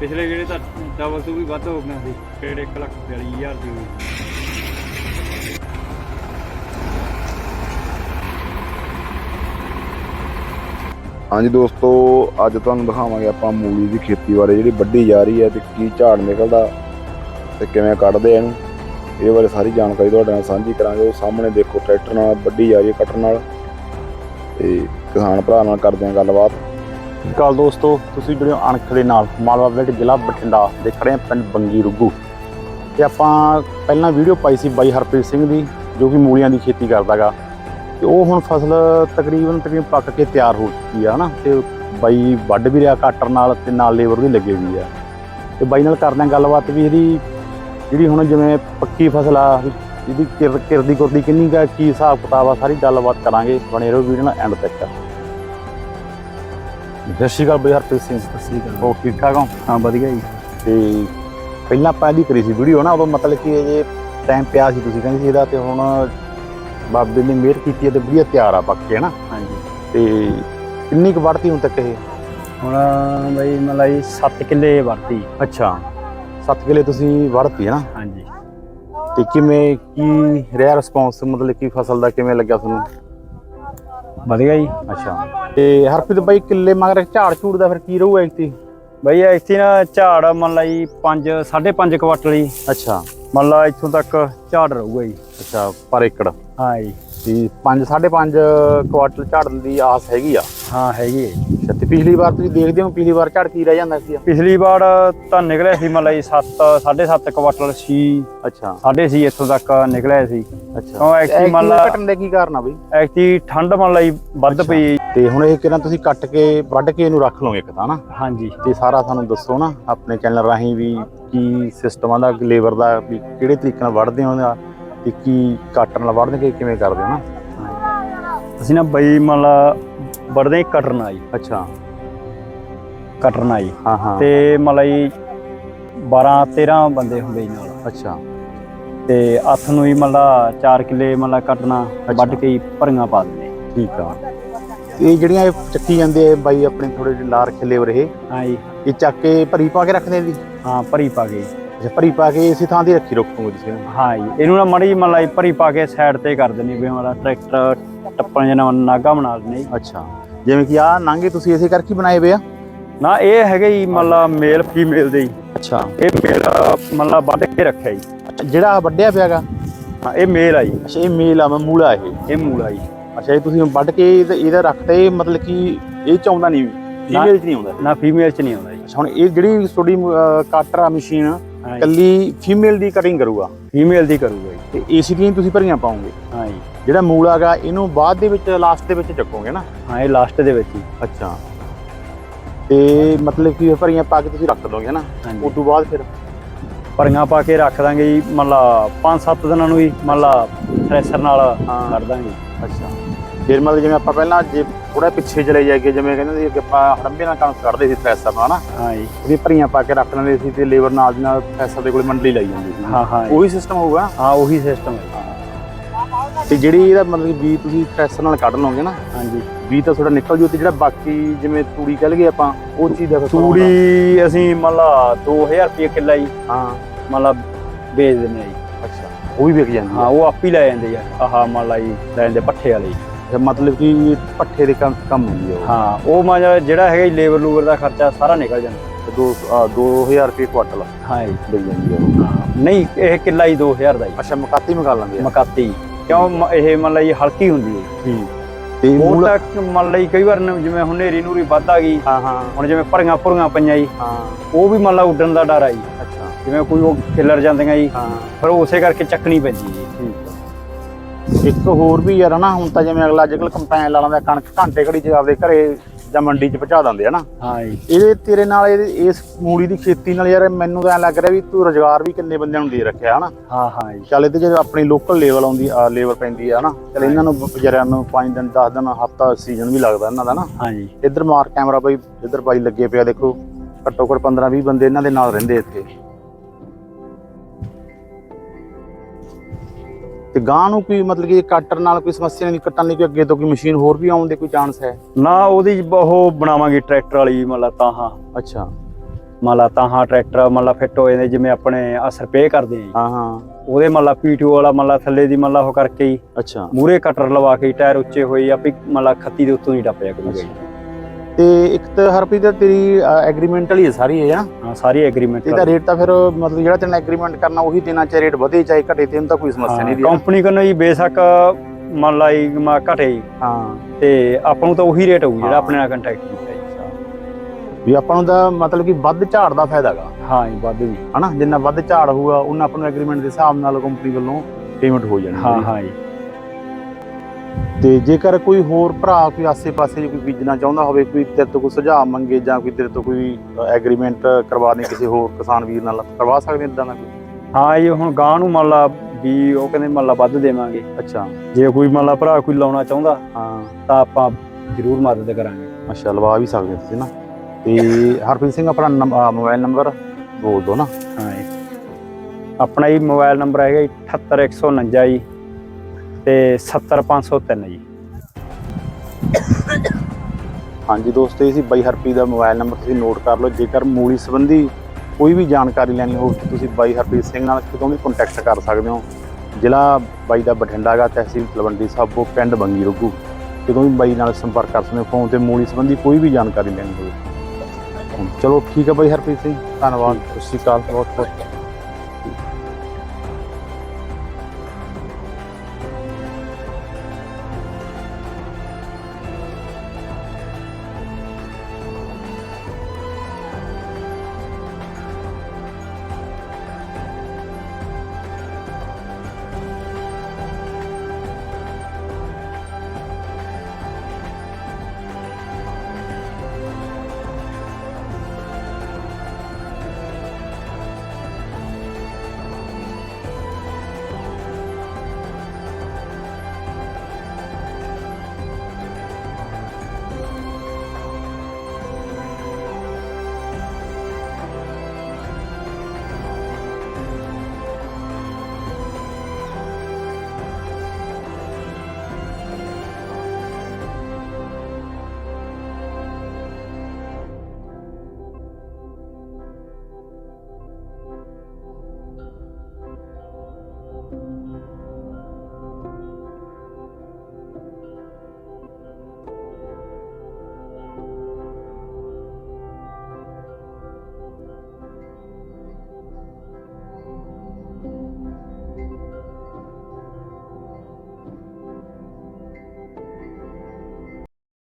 ਪਿਛਲੇ ਜਿਹੜੇ ਤਾਂ ਡਬਲ ਤੋਂ ਵੀ ਵੱਧ ਹੋ ਗਿਆ ਸੀ ਕਿਹੜੇ 1 ਲੱਖ 42000 ਦੀ ਹੋਈ। ਹਾਂਜੀ ਦੋਸਤੋ, ਅੱਜ ਤੁਹਾਨੂੰ ਦਿਖਾਵਾਂਗੇ ਆਪਾਂ ਮੂਲੀ ਦੀ ਖੇਤੀ ਬਾਰੇ, ਜਿਹੜੀ ਵੱਢੀ ਜਾ ਰਹੀ ਹੈ ਤੇ ਕੀ ਝਾੜ ਨਿਕਲਦਾ ਤੇ ਕਿਵੇਂ ਕੱਢਦੇ ਆ ਇਹਨੂੰ। ਇਹ ਬਾਰੇ ਸਾਰੀ ਜਾਣਕਾਰੀ ਤੁਹਾਡੇ ਨਾਲ ਸਾਂਝੀ ਕਰਾਂਗੇ। ਉਹ ਸਾਹਮਣੇ ਦੇਖੋ ਟਰੈਕਟਰ ਨਾਲ ਵੱਢੀ ਜਾ ਰਹੀ ਹੈ ਕਟਰ ਨਾਲ। ਤੇ ਕਿਸਾਨ ਭਰਾ ਨਾਲ ਕਰਦੇ ਆ ਗੱਲਬਾਤ। ਕਾਲ ਦੋਸਤੋ, ਤੁਸੀਂ ਜਿਹੜੇ ਅਣਖ ਦੇ ਨਾਲ। ਮਾਲਵਾ ਵਿਲੇਜ ਜ਼ਿਲ੍ਹਾ ਬਠਿੰਡਾ ਦੇ ਰਹੇ ਹੋ, ਪਿੰਡ ਬੰਗੀ ਰੁੱਗੂ। ਤੇ ਆਪਾਂ ਪਹਿਲਾਂ ਵੀਡੀਓ ਪਾਈ ਸੀ ਬਾਈ ਹਰਪ੍ਰੀਤ ਸਿੰਘ ਦੀ, ਜੋ ਕਿ ਮੂਲੀਆਂ ਦੀ ਖੇਤੀ ਕਰਦਾਗਾ। ਤੇ ਉਹ ਹੁਣ ਫਸਲ ਤਕਰੀਬਨ ਤਕਰੀਬਨ ਪੱਕ ਕੇ ਤਿਆਰ ਹੋ ਚੁੱਕੀ ਆ, ਹਨਾ? ਤੇ ਬਾਈ ਵੱਢ ਵੀ ਰਿਹਾ ਕਾਟਰ ਨਾਲ ਤੇ ਨਾਲ ਲੇਬਰ ਵੀ ਲੱਗੇ ਵੀ ਆ। ਤੇ ਬਾਈ ਨਾਲ ਕਰਦੇ ਹਾਂ ਗੱਲਬਾਤ ਵੀ ਇਹਦੀ, ਜਿਹੜੀ ਹੁਣ ਜਿਵੇਂ ਪੱਕੀ ਫਸਲ ਆ, ਇਹਦੀ ਕਿਰ ਕਿਰਦੀ ਕੁਰਦੀ ਕਿੰਨੀ ਕਾ ਕੀ ਹਿਸਾਬ ਕਿਤਾਬ ਆ, ਸਾਰੀ ਗੱਲਬਾਤ ਕਰਾਂਗੇ। ਬਣੇ ਰਹੋ ਵੀਡੀਓ ਨਾਲ ਐਂਡ ਤੱਕ। ਸਤਿ ਸ਼੍ਰੀ ਅਕਾਲ ਬਾਈ ਹਰਪ੍ਰੀਤ ਸਿੰਘ। ਸਤਿ ਸ਼੍ਰੀ ਅਕਾਲ। ਹੋ ਠੀਕ ਠਾਕ ਹੋ? ਹਾਂ ਵਧੀਆ ਜੀ। ਤੇ ਪਹਿਲਾਂ ਆਪਾਂ ਇਹਦੀ ਕਰੀ ਸੀ ਵੀਡੀਓ ਨਾ ਉਦੋਂ ਮਤਲਬ ਕਿ ਇਹ ਟਾਈਮ ਪਿਆ ਸੀ ਤੁਸੀਂ ਕਹਿੰਦੇ ਸੀ ਇਹਦਾ ਤੇ ਹੁਣ ਬਾਬੇ ਨੇ ਮਿਹਰ ਕੀਤੀ ਹੈ ਤੇ ਵਧੀਆ ਤਿਆਰ ਆ ਪੱਕੇ ਨਾ ਹਾਂਜੀ। ਤੇ ਕਿੰਨੀ ਕੁ ਵੜਤੀ ਹੁਣ ਤੱਕ ਇਹ? ਹੁਣ ਬਈ ਮਲਾਈ 7 ਕਿੱਲੇ ਵਰਤੀ ਅੱਛਾ 7 ਕਿਲੇ ਤੁਸੀਂ ਵੜਤੀ ਹੈ ਨਾ ਹਾਂਜੀ। ਤੇ ਕਿਵੇਂ ਕੀ ਰਿਹਾ ਰਿਸਪੌਂਸ ਮਤਲਬ ਕਿ ਫਸਲ ਦਾ ਕਿਵੇਂ ਲੱਗਿਆ ਤੁਹਾਨੂੰ? ਵਧੀਆ ਜੀ ਅੱਛਾ। ਤੇ ਹਰਪ੍ਰੀਤ ਬਾਈ ਕਿੱਲੇ ਮਗਰ ਝਾੜ ਝੂੜ ਦਾ ਫਿਰ ਕੀ ਰਹੂ ਐਕਤੀ ਬਈ ਇੱਥੇ ਨਾ ਝਾੜ ਮੰਨ ਲਾ ਜੀ 5 5.5 ਕੁਆਟਲ ਜੀ। ਅੱਛਾ। ਮੰਨ ਲਾ ਇੱਥੋਂ ਤੱਕ ਝਾੜ ਰਹੂਗਾ ਜੀ। ਅੱਛਾ ਪਰ ਏਕੜ। ਹਾਂ ਜੀ। ਤੇ 5 5.5 ਕੁਆਟਲ ਝਾੜਨ ਦੀ ਆਸ ਹੈਗੀ ਆ। ਹਾਂ ਹੈਗੀ ਹੈ। ਤੇ ਪਿਛਲੀ ਵਾਰ ਤੁਸੀਂ ਦੇਖਦੇ ਹੋ ਪਿਛਲੀ ਵਾਰ ਝਾੜ ਕੀ ਰਹਿ ਜਾਂਦਾ ਸੀ? ਪਿਛਲੀ ਵਾਰ ਤਾਂ ਨਿਕਲਿਆ ਸੀ ਜੀ 7 7.5 ਕੁਆਟਲ ਸੀ। ਅੱਛਾ। ਸਾਢੇ ਸੀ ਇੱਥੋਂ ਤੱਕ ਨਿਕਲਿਆ ਸੀ। ਅੱਛਾ। ਉਹ ਐਕਚੁਅਲੀ ਮੰਨ ਲਾ ਘਟਣ ਦੇ ਕੀ ਕਾਰਨ ਆ ਬਈ? ਐਕਚੁਅਲੀ ਠੰਡ ਜੀ ਵੱਧ। ਪਈ। ਤੇ ਹੁਣ ਇਹ ਕਿਹਨਾਂ ਤੁਸੀਂ ਕੱਟ ਕੇ ਵੱਢ ਕੇ ਇਹਨੂੰ ਰੱਖ ਲਓਗੇ ਇੱਕ ਤਾਂ ਨਾ। ਹਾਂਜੀ। ਤੇ ਸਾਰਾ ਸਾਨੂੰ ਦੱਸੋ ਨਾ ਆਪਣੇ ਚੈਨਲ ਰਾਹੀਂ ਵੀ ਕੀ ਸਿਸਟਮਾਂ ਦਾ ਲੇਬਰ ਦਾ ਵੀ ਕਿਹੜੇ ਤਰੀਕੇ ਨਾਲ ਵੱਢਦੇ ਹੋ ਤੇ ਕੀ ਕਾਟਣ ਨਾਲ ਕਿ ਕਿਵੇਂ ਕਰਦੇ ਹੋ ਨਾ? ਅਸੀਂ ਨਾ ਬਈ ਮੰਨ ਲਾ ਵੜਦੇ ਕਟਰਨ ਆਈ ਅੱਛਾ। ਹਾਂ। ਹਾਂ ਤੇ ਮੰਨ ਲਾ ਜੀ 12 13 ਬੰਦੇ ਹੁੰਦੇ ਜੀ ਨਾਲ। ਅੱਛਾ। ਤੇ ਅੱਠ ਨੂੰ ਹੀ ਮੰਨ ਲਾ 4 ਕਿੱਲੇ ਮੰਨ ਲਾ ਕੱਟਣਾ ਵੱਢ ਕੇ ਹੀ ਭਰੀਆਂ ਪਾ ਦਿੰਦੇ। ਠੀਕ ਆ। ਇਹ ਜਿਹੜੀਆਂ ਇਹ ਚੱਕੀ ਜਾਂਦੇ ਆ ਬਾਈ ਆਪਣੇ ਥੋੜੇ ਜਿਹੇ ਲਾ ਰੱਖੇ ਲੇਬਰ ਇਹ ਹਾਂ ਜੀ। ਇਹ ਚੱਕ ਕੇ ਭਰੀ ਪਾ ਕੇ ਰੱਖਦੇ ਆ ਜੀ? ਹਾਂ ਭਰੀ ਪਾ ਕੇ। ਅੱਛਾ ਭਰੀ ਪਾ ਕੇ ਇਸੇ ਥਾਂ ਤੇ ਰੱਖੀ ਰੱਖੋਗੇ ਤੁਸੀਂ ਇਹਨੂੰ? ਹਾਂ ਜੀ ਇਹਨੂੰ ਨਾ ਮੜੀ ਜੀ ਭਰੀ ਪਾ ਕੇ ਸਾਈਡ ਤੇ ਕਰ ਦਿੰਦੇ ਵੀ ਹਮਾਰਾ ਟਰੈਕਟਰ ਟੱਪਣ ਜਨਾ ਨਾਗਾ ਬਣਾ ਜੀ। ਅੱਛਾ ਜਿਵੇਂ ਕਿ ਆ ਨਾਂਗੇ ਤੁਸੀਂ ਇਸੇ ਕਰਕੇ ਹੀ ਬਣਾਏ ਵੇ ਆ? ਨਾ ਇਹ ਹੈਗੇ ਜੀ ਮੰਨ ਲਾ ਮੇਲ ਫੀਮੇਲ ਦੇ ਜੀ। ਅੱਛਾ। ਇਹ ਮੇਲ ਮੰਨ ਲਾ ਵੱਢ ਕੇ ਰੱਖਿਆ ਜੀ। ਜਿਹੜਾ ਵੱਢਿਆ ਪਿਆਗਾ ਹਾਂ ਇਹ ਮੇਲ ਆ ਜੀ। ਅੱਛਾ ਇਹ ਮੇਲ ਆ ਮੂਲਾ ਇਹ। ਇਹ ਮੂਲਾ ਜੀ। ਅੱਛਾ ਇਹ ਤੁਸੀਂ ਵੱਢ ਕੇ ਇਹਦਾ- ਰੱਖਤੇ ਮਤਲਬ ਕਿ ਇਹ ਚ ਆਉਂਦਾ ਨਹੀਂ ਫੀਮੇਲ ਚ ਨਹੀਂ ਆਉਂਦਾ? ਨਾ ਫੀਮੇਲ ਚ ਨਹੀਂ ਆਉਂਦਾ ਜੀ। ਹੁਣ ਇਹ ਜਿਹੜੀ ਤੁਹਾਡੀ ਕਾਟਰ ਆ ਮਸ਼ੀਨ ਹਾਂ ਕੱਲੀ ਫੀਮੇਲ ਦੀ ਕਟਿੰਗ ਕਰੂਗਾ? ਫੀਮੇਲ ਦੀ ਕਰੂਗਾ ਜੀ। ਤੇ ਏਸੀ ਦੀਆਂ ਤੁਸੀਂ ਭਰੀਆਂ ਪਾਉਂਗੇ? ਹਾਂ ਜੀ। ਜਿਹੜਾ ਮੂਲ ਹੈਗਾ ਇਹਨੂੰ ਬਾਅਦ ਦੇ ਵਿੱਚ ਲਾਸਟ ਦੇ ਵਿੱਚ ਚੱਕੋਗੇ ਨਾ? ਹਾਂ ਇਹ ਲਾਸਟ ਦੇ ਵਿੱਚ ਹੀ। ਅੱਛਾ। ਤੇ ਮਤਲਬ ਕਿ ਭਰੀਆਂ ਪਾ ਕੇ ਤੁਸੀਂ ਰੱਖ ਦੋਗੇ ਨਾ ਉਸ ਤੋਂ ਬਾਅਦ ਫਿਰ? ਭਰੀਆਂ ਪਾ ਕੇ ਰੱਖ ਦਾਂਗੇ ਜੀ ਮੰਨ ਲਾ 5-7 ਦਿਨਾਂ ਨੂੰ ਹੀ ਮੰਨ ਲਾ ਥ੍ਰੈਸ਼ਰ ਨਾਲ। ਕਰ ਦਾਂਗੇ। ਅੱਛਾ। ਫਿਰ ਮਤਲਬ ਜਿਵੇਂ ਆਪਾਂ ਪਹਿਲਾਂ ਜੇ ਥੋੜਾ ਪਿੱਛੇ ਚਲੇ ਜਾਈਏ ਜਿਵੇਂ ਕਹਿੰਦੇ ਸੀ ਕਿ ਆਪਾਂ ਹੜੰਬੇ ਨਾਲ ਕੰਮ ਕਰਦੇ ਸੀ ਥ੍ਰੈਸ਼ਰ ਨਾਲ ਨਾ ਹਾਂ ਜੀ। ਉਹਦੀ ਭਰੀਆਂ ਪਾ ਕੇ ਰੱਖ ਲੈਂਦੇ ਸੀ ਤੇ ਲੇਬਰ ਨਾਲ ਦੀ ਨਾਲ ਥ੍ਰੈਸ਼ਰ ਦੇ ਕੋਲ ਮੰਡਲੀ ਲਾਈ ਜਾਂਦੀ ਸੀ। ਹਾਂ ਹਾਂ। ਉਹੀ ਸਿਸਟਮ ਹੋਊਗਾ? ਹਾਂ ਉਹੀ ਸਿਸਟਮ ਹੈ। ਤੇ ਜਿਹੜੀ ਇਹਦਾ ਮਤਲਬ ਬੀ ਤੁਸੀਂ ਥ੍ਰੈਸ਼ਰ ਨਾਲ ਕੱਢ ਲਓਗੇ ਨਾ ਹਾਂਜੀ ਬੀ ਤਾਂ ਤੁਹਾਡਾ ਨਿਕਲ ਜੂ ਤੇ ਜਿਹੜਾ ਬਾਕੀ ਜਿਵੇਂ ਤੂੜੀ ਕਹਿ ਲਈਏ ਆਪਾਂ ਉਹ ਚੀਜ਼ ਦਾ? ਤੂੜੀ ਅਸੀਂ ਮੰਨ ਲਾ 2000 ਰੁਪਏ ਕਿੱਲਾ ਜੀ ਹਾਂ। ਮੰਨ ਲਾ ਵੇਚ ਦਿੰਦੇ ਆ ਜੀ। ਅੱਛਾ। ਉਹ ਵੀ ਵਿਕ ਜਾਂਦੀ ਹਾਂ ਉਹ ਆਪ ਹੀ ਲੈ ਜਾਂਦੇ ਆ। ਆਹ ਮੰਨ ਲਾ ਜੀ ਲੈ ਜਾਂਦੇ ਪੱਠੇ ਵਾਲੇ ਹੈ ਮਤਲਬ ਕਿ ਪੱਠੇ ਦੇ ਕੰਮ ਕੰਮ ਹੁੰਦੀ ਹੈ ਉਹ। ਹਾਂ ਉਹ ਲਾ ਜਿਹੜਾ ਹੈਗਾ ਲੇਬਰ ਲੂਬਰ ਦਾ ਖਰਚਾ ਸਾਰਾ ਨਿਕਲ ਜਾਂਦਾ। ਤੇ ਦੋ ਆ, 2000 ਰੁਪਏ ਕੁਆਟਲ ਹਾਂ ਜੀ। ਜਾਂਦੀ ਹੈ ਉਹ। ਹਾਂ ਨਹੀਂ ਇਹ ਕਿੱਲਾ ਹੀ 2000 ਦਾ ਜੀ। ਅੱਛਾ ਮਕਾਤੀ ਮੰਗਾ ਲੈਂਦੇ ਆ। ਮਕਾਤੀ। ਕਿਉਂ ਮ- ਇਹ ਮੰਨ ਲਾ ਜੀ ਹਲਕੀ ਹੁੰਦੀ ਹੈ ਤੇ ਉਹ ਮੂਲ ਤਾਂ ਮੰਨ ਲਈ ਕਈ ਵਾਰ ਨ- ਜਿਵੇਂ ਹੁਣ ਨੇਰੀ ਨੂਰੀ ਵੱਧ ਆ ਗਈ। ਹਾਂ ਹਾਂ। ਹੁਣ ਜਿਵੇਂ ਭਰੀਆਂ ਭੁਰੀਆਂ ਪਈਆਂ ਜੀ। ਹਾਂ। ਉਹ ਵੀ ਮੰਨ ਲਾ ਉੱਡਣ ਦਾ ਡਰ ਆ ਜੀ। ਅੱਛਾ। ਜਿਵੇਂ ਕੋਈ ਉਹ ਖਿਲਰ ਜਾਂਦੀਆਂ ਜੀ। ਹਾਂ। ਪਰ ਉਸੇ ਕਰਕੇ ਚੱਕਣੀ ਪੈਂਦੀ ਜੀ। ਇੱਕ ਹੋਰ ਵੀ ਯਾਰ ਨਾ ਹੁਣ ਤਾਂ ਜਿਵੇਂ ਅਗਲਾ ਅੱਜਕੱਲ ਕੰਪੈਨ ਲਾ ਲੈਂਦਾ ਕਣਕ ਘੰਟੇ ਘੜੀ ਚ ਆਪਦੇ ਘਰੇ ਜਾਂ ਮੰਡੀ ਚ ਪਹੁੰਚਾ ਦਿੰਦੇ ਆ ਨਾ ਹਾਂ ਜੀ। ਇਹਦੇ ਤੇਰੇ ਨਾਲ ਇਹਦੇ- ਇਸ ਮੂਲੀ ਦੀ ਖੇਤੀ ਨਾਲ ਯਾਰ ਮੈਨੂੰ ਤਾਂ ਲੱਗ ਰਿਹਾ ਵੀ ਤੂੰ ਰੋਜ਼ਗਾਰ ਵੀ ਕਿੰਨੇ ਬੰਦਿਆਂ ਨੂੰ ਦੇ ਰੱਖਿਆ ਹਨਾ। ਹਾਂ ਹਾਂ ਜੀ। ਚੱਲ ਇਹਦੇ ਜਦੋਂ ਆਪਣੀ ਲੋਕਲ ਲੈਵਲ ਆਉਂਦੀ ਆ ਲੇਬਰ ਪੈਂਦੀ ਆ ਹਨਾ ਚੱਲ ਇਹਨਾਂ ਨੂੰ ਵਿਚਾਰਿਆਂ ਨੂੰ 5 ਦਿਨ 10 ਦਿਨ ਹਫਤਾ ਸੀਜ਼ਨ ਵੀ ਲੱਗਦਾ ਇਹਨਾਂ ਦਾ ਨਾ। ਹਾਂ ਜੀ। ਇੱਧਰ ਮਾਰ ਕੈਮਰਾ ਬਾਈ ਇੱਧਰ ਬਾਈ ਲੱਗੇ ਪਿਆ ਦੇਖੋ ਘੱਟੋ ਘੱਟ 15 20 ਬੰਦੇ ਇਹਨਾਂ ਦੇ ਨਾਲ ਰਹਿੰਦੇ ਇੱਥੇ। ਤੇ ਗਾਂ ਨੂੰ ਕੋਈ ਮਤਲਬ ਕਿ ਕੱਟਰ ਨਾਲ ਕੋਈ ਸਮੱਸਿਆ ਨਹੀਂ ਕੱਟਣ ਲਈ ਕੋਈ ਅੱਗੇ ਤੋਂ ਕੋਈ ਮਸ਼ੀਨ ਹੋਰ ਵੀ ਆਉਣ ਦੇ ਕੋਈ ਚਾਂਸ ਹੈ? ਨਾ ਉਹਦੀ ਉਹ ਬਣਾਵਾਂਗੇ ਟਰੈਕਟਰ ਵਾਲੀ ਮੰਨ ਲਾ ਤਾਂ ਹਾਂ। ਅੱਛਾ। ਮੰਨ ਲਾ ਤਾਹਾਂ ਟਰੈਕਟਰ ਮੰਨ ਲਾ ਫਿੱਟ ਹੋ ਜਾਂਦੇ ਜਿਵੇਂ ਆਪਣੇ ਆ ਸਰਪੇ ਕਰਦੇ ਆ ਹਾਂ ਹਾਂ। ਉਹਦੇ ਮੰਨ ਲਾ ਪੀਟੀਓ ਵਾਲਾ ਮੰਨ ਲਾ ਥੱਲੇ ਦੀ ਮੰਨ ਲਾ ਉਹ ਕਰਕੇ ਹੀ। ਅੱਛਾ। ਮੂਰੇ ਕਟਰ ਲਵਾ ਕੇ ਟਾਇਰ ਉੱਚੇ ਹੋਏ ਆਪੇ ਮੰਨ ਲਾ ਖੱਤੀ ਦੇ ਉੱਤੋਂ ਹੀ ਟੱਪਿਆ ਕਰੂਗਾ ਜੀ। ਤੇ ਇੱਕ ਤਾਂ ਹਰਪ੍ਰੀਤ ਤੇਰੀ ਐਗਰੀਮੈਂਟ ਵਾਲੀ ਹੈ ਸਾਰੀ ਹੈ ਨਾ ਹਾਂ ਸਾਰੀ ਐਗਰੀਮੈਂਟ ਇਹਦਾ ਰੇਟ ਤਾਂ ਫਿਰ ਮਤਲਬ ਜਿਹੜਾ ਤੈਨੂੰ ਐਗਰੀਮੈਂਟ ਕਰਨਾ ਉਹੀ ਦੇਣਾ ਚਾਹੇ ਰੇਟ ਵਧੇ ਚਾਹੇ ਘਟੇ ਤੈਨੂੰ ਤਾਂ ਕੋਈ ਸਮੱਸਿਆ ਨਹੀਂ ਦੀ ਕੰਪਨੀ ਕੋਲੋਂ ਜੀ ਬੇਸ਼ੱਕ ਮੰਨ ਲਾ ਜੀ ਮਾ ਘਟੇ ਹਾਂ। ਤੇ ਆਪਾਂ ਨੂੰ ਤਾਂ ਉਹੀ ਰੇਟ ਹੋਊ ਜਿਹੜਾ। ਆਪਣੇ ਨਾਲ ਕੰਟੈਕਟ ਕੀਤਾ ਜੀ। ਵੀ ਆਪਾਂ ਨੂੰ ਤਾਂ ਮਤਲਬ ਕਿ ਵੱਧ ਝਾੜ ਦਾ ਫਾਇਦਾ ਹੈਗਾ ਹਾਂ ਜੀ ਵੱਧ ਵੀ। ਹਨਾ? ਜਿੰਨਾ ਵੱਧ ਝਾੜ ਹੋਊਗਾ ਉਹਨਾਂ ਆਪਾਂ ਨੂੰ ਐਗਰੀਮੈਂਟ ਦੇ ਹਿਸਾਬ ਨਾਲ ਕੰਪਨੀ ਵੱਲੋਂ ਪੇਮੈਂਟ ਹੋ ਜਾਣੀ। ਹੈ। ਹਾਂ ਜੀ। ਤੇ ਜੇਕਰ ਕੋਈ ਹੋਰ ਭਰਾ ਕੋਈ ਆਸੇ-ਪਾਸੇ ਜੇ ਕੋਈ ਬੀਜਣਾ ਚਾਹੁੰਦਾ ਹੋਵੇ ਕੋਈ ਤੇਰੇ ਤੋਂ ਕੋਈ ਸੁਝਾਅ ਮੰਗੇ ਜਾਂ ਕੋਈ ਤੇਰੇ ਤੋਂ ਕੋਈ ਐਗਰੀਮੈਂਟ ਕਰਵਾ ਦੇ ਕਿਸੇ ਹੋਰ ਕਿਸਾਨ ਵੀਰ ਨਾਲ ਕਰਵਾ ਸਕਦੇ ਇਦਾਂ ਦਾ ਕੋਈ? ਹਾਂ ਜੀ ਹੁਣ ਗਾਂ ਨੂੰ ਮੰਨ ਲਾ ਵੀ ਉਹ ਕਹਿੰਦੇ ਮੰਨ ਲਾ ਵੱਧ ਦੇਵਾਂਗੇ। ਅੱਛਾ। ਜੇ ਕੋਈ ਮੰਨ ਲਾ ਭਰਾ ਕੋਈ ਲਾਉਣਾ ਚਾਹੁੰਦਾ ਹਾਂ। ਤਾਂ ਆਪਾਂ ਜ਼ਰੂਰ ਮਦਦ ਕਰਾਂਗੇ। ਅੱਛਾ ਲਵਾ ਵੀ ਸਕਦੇ ਹੋ ਤੁਸੀਂ ਨਾ। ਤੇ ਹਰਪ੍ਰੀਤ ਸਿੰਘ ਆਪਣਾ ਮੋਬਾਈਲ ਨੰਬਰ ਬੋਲ ਦਿਓ ਨਾ। ਹਾਂ ਆਪਣਾ ਜੀ ਮੋਬਾਈਲ ਨੰਬਰ ਹੈਗਾ ਜੀ 78149 ਜੀ। ਤੇ 70503 ਜੀ। ਹਾਂਜੀ ਦੋਸਤੋ ਇਹ ਸੀ ਬਾਈ ਹਰਪ੍ਰੀਤ ਦਾ ਮੋਬਾਈਲ ਨੰਬਰ ਤੁਸੀਂ ਨੋਟ ਕਰ ਲਓ। ਜੇਕਰ ਮੂਲੀ ਸੰਬੰਧੀ ਕੋਈ ਵੀ ਜਾਣਕਾਰੀ ਲੈਣੀ ਹੋਵੇ ਤਾਂ ਤੁਸੀਂ ਬਾਈ ਹਰਪ੍ਰੀਤ ਸਿੰਘ ਨਾਲ ਕਿਤੋਂ ਵੀ ਕੰਟੈਕਟ ਕਰ ਸਕਦੇ ਹੋ। ਜ਼ਿਲ੍ਹਾ ਬਾਈ ਦਾ ਬਠਿੰਡਾ ਗਾ ਤਹਿਸੀਲ ਤਲਵੰਡੀ ਸਾਬੋ ਪਿੰਡ ਬੰਗੀ ਰੁੱਗੂ। ਕਿਤੋਂ ਵੀ ਬਾਈ ਨਾਲ ਸੰਪਰਕ ਕਰ ਸਕਦੇ ਹੋ ਫੋਨ ਤੇ ਮੂਲੀ ਸੰਬੰਧੀ ਕੋਈ ਵੀ ਜਾਣਕਾਰੀ ਲੈਣੀ ਹੋਵੇ। ਚਲੋ ਠੀਕ ਹੈ ਬਾਈ ਹਰਪ੍ਰੀਤ ਸਿੰਘ ਧੰਨਵਾਦ। ਸਤਿ ਸ਼੍ਰੀ ਅਕਾਲ। ਬਹੁਤ ਬਹੁਤ